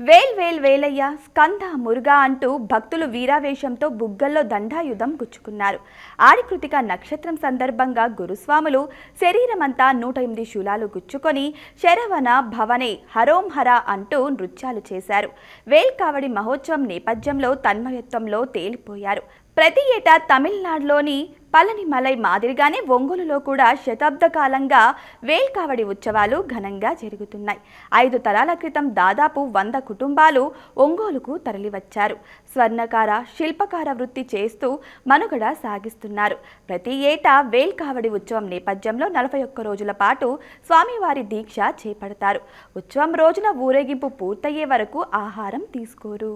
వేల్ వేల్ వేలయ్య స్కంద మురుగా అంటూ భక్తులు వీరావేశంతో బుగ్గల్లో దండాయుధం గుచ్చుకున్నారు. ఆడికృతిక నక్షత్రం సందర్భంగా గురుస్వాములు శరీరమంతా నూట ఎనిమిది శూలాలు గుచ్చుకొని శరవణ భవనే హరోం హర అంటూ నృత్యాలు చేశారు. వేల్ కావడి మహోత్సవం నేపథ్యంలో తన్మయత్వంలో తేలిపోయారు. ప్రతి ఏటా తమిళనాడులోని పళనిమలై మాదిరిగానే ఒంగోలులో కూడా శతాబ్ద కాలంగా వేల్కావడి ఉత్సవాలు ఘనంగా జరుగుతున్నాయి. ఐదు తరాల క్రితం దాదాపు వంద కుటుంబాలు ఒంగోలుకు తరలివచ్చారు. స్వర్ణకార శిల్పకార వృత్తి చేస్తూ మనుగడ సాగిస్తున్నారు. ప్రతి ఏటా వేల్కావడి ఉత్సవం నేపథ్యంలో నలభై ఒక్క రోజుల పాటు స్వామివారి దీక్ష చేపడతారు. ఉత్సవం రోజున ఊరేగింపు పూర్తయ్యే వరకు ఆహారం తీసుకోరు.